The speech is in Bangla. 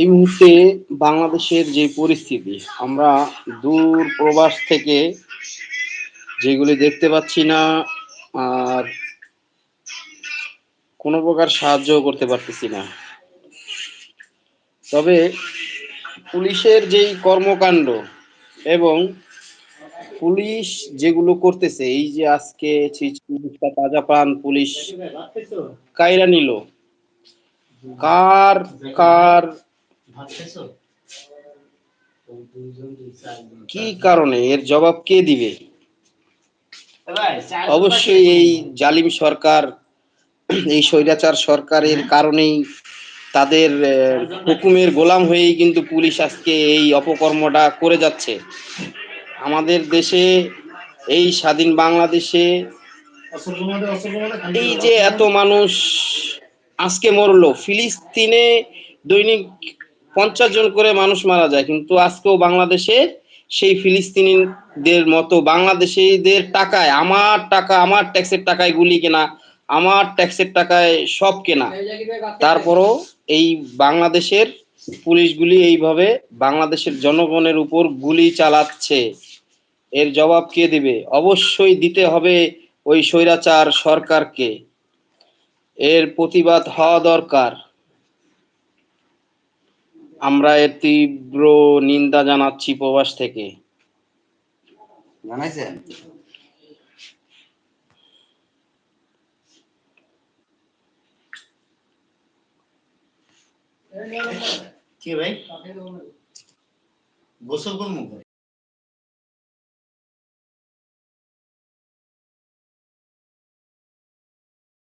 এই মুহূর্তে বাংলাদেশের যে পরিস্থিতি, আমরা দূর প্রবাস থেকে যেগুলি দেখতে পাচ্ছি না, আর কোনো প্রকার সাহায্য করতে পারতেছি না। তবে পুলিশের যেই কর্মকাণ্ড এবং পুলিশ যেগুলো করতেছে, এই যে আজকে তাজা প্রাণ পুলিশ কায়রা নিল, কার কার কি কারণে? এর জবাব কে দিবে? অবশ্যই এই জালিম সরকার এই স্বৈরাচার সরকারের কারণেই তাদের হুকুমের গোলাম হয়েই কিন্তু পুলিশ আজকে এই অপকর্মটা করে যাচ্ছে। আমাদের দেশে এই স্বাধীন বাংলাদেশে এই যে এত মানুষ আজকে মরলো ফিলিস্তিনে দৈনিক পঞ্চাশ জন করে মানুষ মারা যায়, কিন্তু আজকেও বাংলাদেশে সেই ফিলিস্তিনিদের মতো বাংলাদেশিদের টাকায়, আমার টাকা, আমার ট্যাক্সের টাকায় গুলি কেনা, আমার ট্যাক্সের টাকায় সব কেনা, তারপরও এই বাংলাদেশের পুলিশগুলি এইভাবে বাংলাদেশের জনগণের উপর গুলি চালাচ্ছে। এর জবাব কে দিবে? অবশ্যই দিতে হবে ওই স্বৈরাচার সরকারকে। এর প্রতিবাদ হওয়া দরকার। আমরা এর তীব্র নিন্দা জানাচ্ছি প্রবাস থেকে। জানাইছেন? কি ভাই? গোসল মুখে